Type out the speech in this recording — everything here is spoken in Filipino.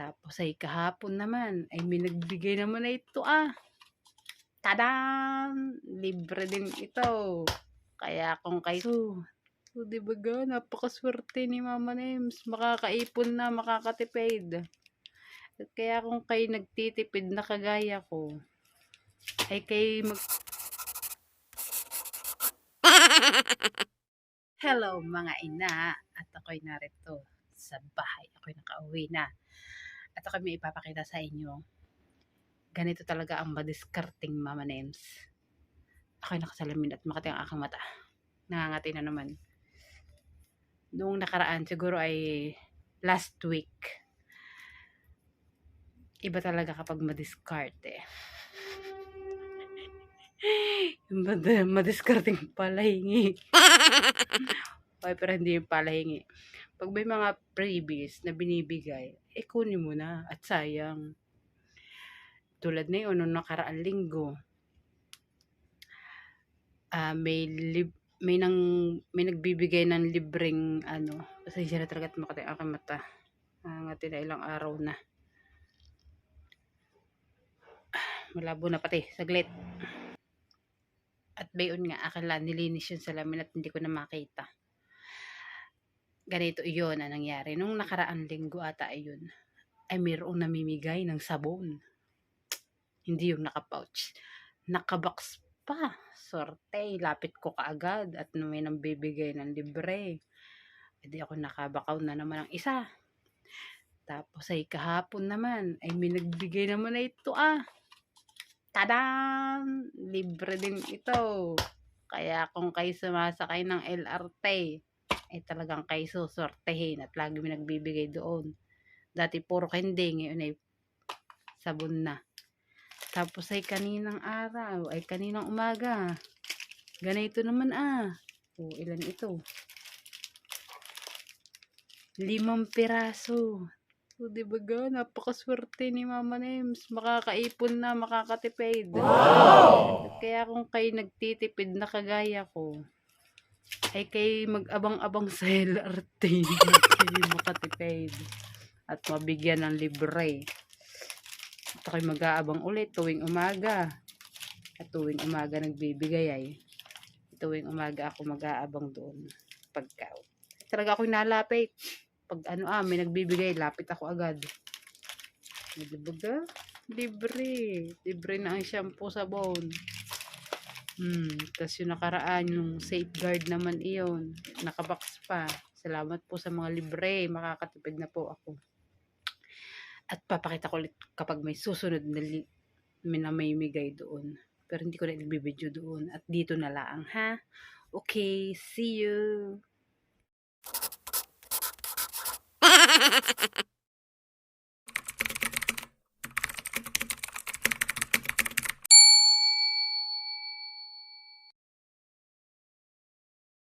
Tapos ay kahapon naman, ay may nagbigay naman na ito ah. Tadaan! Libre din ito. Kaya kung kayo, so, di ba ga, napakaswerte ni Mama Nems. Makakaipon na, makakatipid. At kaya kung kayo nagtitipid na kagaya ko, ay kay mag... Hello mga ina, at ako'y narito sa bahay. Ako'y nakauwi na. At ako'y may ipapakita sa inyo. Ganito talaga ang madiskarting Mama Nems. Ako'y nakasalamin at makati ang aking mata. Nangangati na naman. Noong nakaraan, siguro ay last week. Iba talaga kapag madiskarte. Mad madiskarting palahingi. Ay, pero hindi yung palahingi. Pag may mga freebies na binibigay, eh kunin mo na. At sayang. Tulad na yun, nung nakaraan linggo, ah may lib may nang may nagbibigay ng libreng ano pasensya na talaga at makati ang aking mata nangangati na ilang araw na malabo na pati saglit at bayon nga akala nilinis yung salamin at hindi ko na makita ganito iyon ang nangyari. Nung nakaraan linggo ata ayun ay mayroong namimigay ng sabon. Hindi yung nakapouch. Nakabox pa. Sorte lapit ko kaagad at may nang bibigay ng libre. Edi ako nakabakaw na naman ang isa. Tapos ay kahapon naman ay may nagbigay naman na ito ah. Tadaan! Libre din ito. Kaya kung kayo sumasakay ng LRT, ay talagang kayo susortehin at lagi may nagbibigay doon. Dati puro candy, ngayon ay sabon na. Tapos ay kaninang araw, ay kaninang umaga. Ganito naman ah. O, ilan ito? Limang piraso. O, di ba ga? Napakaswerte ni Mama Nems. Makakaipon na, makakatipid. Wow! Kaya kung kayo nagtitipid na kagaya ko, ay kay mag-abang-abang sa LRT. Hindi makatipid. At mabigyan ng libre. At ako'y mag-aabang ulit tuwing umaga. At tuwing umaga nagbibigay ay. Tuwing umaga ako mag-aabang doon. Pagka. Talaga ako'y nalapit pag ano ah, may nagbibigay, lapit ako agad. Dibaga? Libre. Libre na ang shampoo sabon. Hmm, tapos yung nakaraan, yung safeguard naman iyon. Nakabox pa. Salamat po sa mga libre. Makakatipid na po ako. At papakita ko ulit kapag may susunod na li- doon. Pero hindi ko na ibibidyo doon. At dito na lang, ha? Okay, see you!